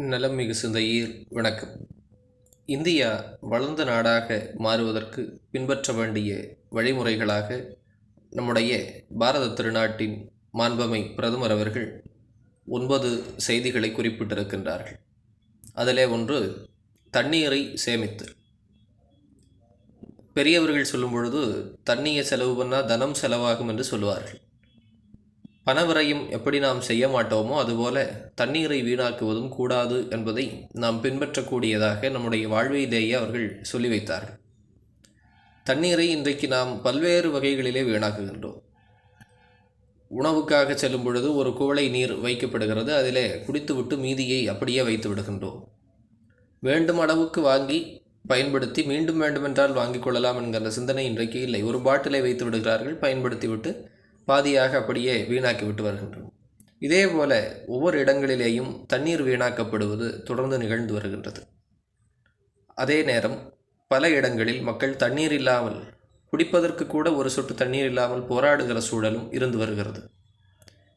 நலம் மிகு சிந்தையீர் வணக்கம். இந்தியா வளர்ந்த நாடாக மாறுவதற்கு பின்பற்ற வேண்டிய வழிமுறைகளாக நம்முடைய பாரத திருநாட்டின் மாண்பமை பிரதமர் அவர்கள் ஒன்பது செய்திகளை குறிப்பிட்டிருக்கின்றார்கள். அதிலே ஒன்று தண்ணீரை சேமித்து. பெரியவர்கள் சொல்லும் பொழுது தண்ணியை செலவு பண்ணால் தனம் செலவாகும் என்று சொல்லுவார்கள் பணவரையும் எப்படி நாம் செய்ய மாட்டோமோ அதுபோல தண்ணீரை வீணாக்குவதும் கூடாது என்பதை நாம் பின்பற்றக்கூடியதாக நம்முடைய வாழ்விலேயே அவர்கள் சொல்லி வைத்தார்கள். தண்ணீரை இன்றைக்கு நாம் பல்வேறு வகைகளிலே வீணாக்குகின்றோம். உணவுக்காக செல்லும் பொழுது ஒரு குவளை நீர் வைக்கப்படுகிறது அதிலே குடித்துவிட்டு மீதியை அப்படியே வைத்து விடுகின்றோம். வேண்டும் அளவுக்கு வாங்கி பயன்படுத்தி மீண்டும் வேண்டுமென்றால் வாங்கிக் கொள்ளலாம் என்கிற சிந்தனை இன்றைக்கு இல்லை. ஒரு பாட்டிலை வைத்து விடுகிறார்கள் பயன்படுத்திவிட்டு பாதியாக அப்படியே வீணாக்கி விட்டு வருகின்றோம் இதே போல ஒவ்வொரு இடங்களிலேயும் தண்ணீர் வீணாக்கப்படுவது தொடர்ந்து நிகழ்ந்து வருகின்றது. அதே நேரம் பல இடங்களில் மக்கள் தண்ணீர் இல்லாமல் குடிப்பதற்கு கூட ஒரு சொட்டு தண்ணீர் இல்லாமல் போராடுகிற சூழலும் இருந்து வருகிறது.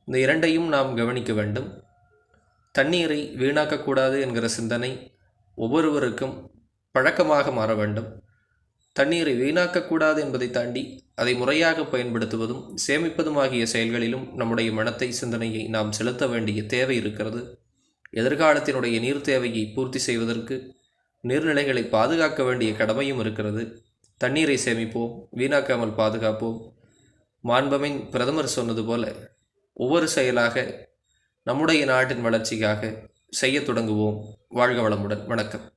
இந்த இரண்டையும் நாம் கவனிக்க வேண்டும். தண்ணீரை வீணாக்கக்கூடாது என்கிற சிந்தனை ஒவ்வொருவருக்கும் பழக்கமாக மாற வேண்டும். தண்ணீரை வீணாக்கக்கூடாது என்பதை தாண்டி அதை முறையாக பயன்படுத்துவதும் சேமிப்பதும் ஆகிய செயல்களிலும் நம்முடைய மனத்தை சிந்தனையை நாம் செலுத்த வேண்டிய தேவை இருக்கிறது. எதிர்காலத்தினுடைய நீர் தேவையை பூர்த்தி செய்வதற்கு நீர்நிலைகளை பாதுகாக்க வேண்டிய கடமையும் இருக்கிறது. தண்ணீரை சேமிப்போம் வீணாக்காமல் பாதுகாப்போம். மாண்பமின் பிரதமர் சொன்னது போல ஒவ்வொரு செயலாக நம்முடைய நாட்டின் வளர்ச்சிக்காக செய்ய தொடங்குவோம். வாழ்க வளமுடன். வணக்கம்.